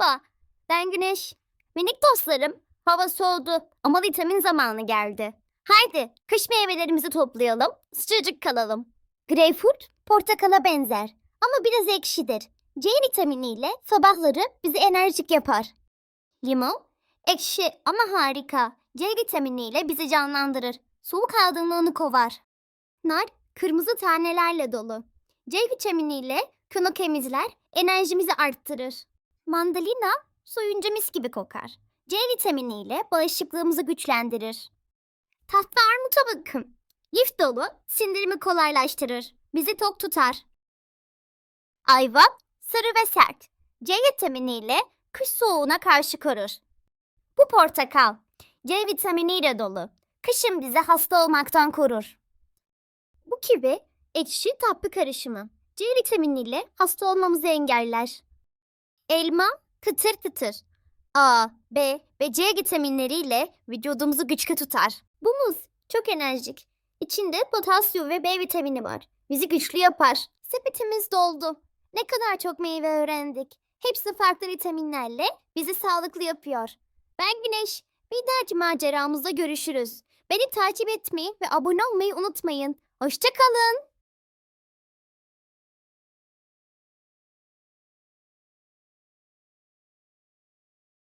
Merhaba, ben Güneş. Minik dostlarım, hava soğudu ama vitamin zamanı geldi. Haydi, kış meyvelerimizi toplayalım, sıcacık kalalım. Greyfurt, portakala benzer ama biraz ekşidir. C vitaminiyle sabahları bizi enerjik yapar. Limon, ekşi ama harika. C vitaminiyle bizi canlandırır. Soğuk algınlığını kovar. Nar, kırmızı tanelerle dolu. C vitaminiyle kını temizler, enerjimizi arttırır. Mandalina soyunca mis gibi kokar. C vitaminiyle bağışıklığımızı güçlendirir. Tatlı armuta bakın. Lif dolu, sindirimi kolaylaştırır. Bizi tok tutar. Ayva sarı ve sert. C vitaminiyle kış soğuğuna karşı korur. Bu portakal C vitaminiyle dolu. Kışın bizi hasta olmaktan korur. Bu kivi ekşi tatlı karışımı. C vitaminiyle hasta olmamızı engeller. Elma kıtır kıtır. A, B ve C vitaminleriyle vücudumuzu güçlü tutar. Bu muz çok enerjik. İçinde potasyum ve B vitamini var. Bizi güçlü yapar. Sepetimiz doldu. Ne kadar çok meyve öğrendik. Hepsi farklı vitaminlerle bizi sağlıklı yapıyor. Ben Güneş. Bir dahaki maceramızda görüşürüz. Beni takip etmeyi ve abone olmayı unutmayın. Hoşçakalın.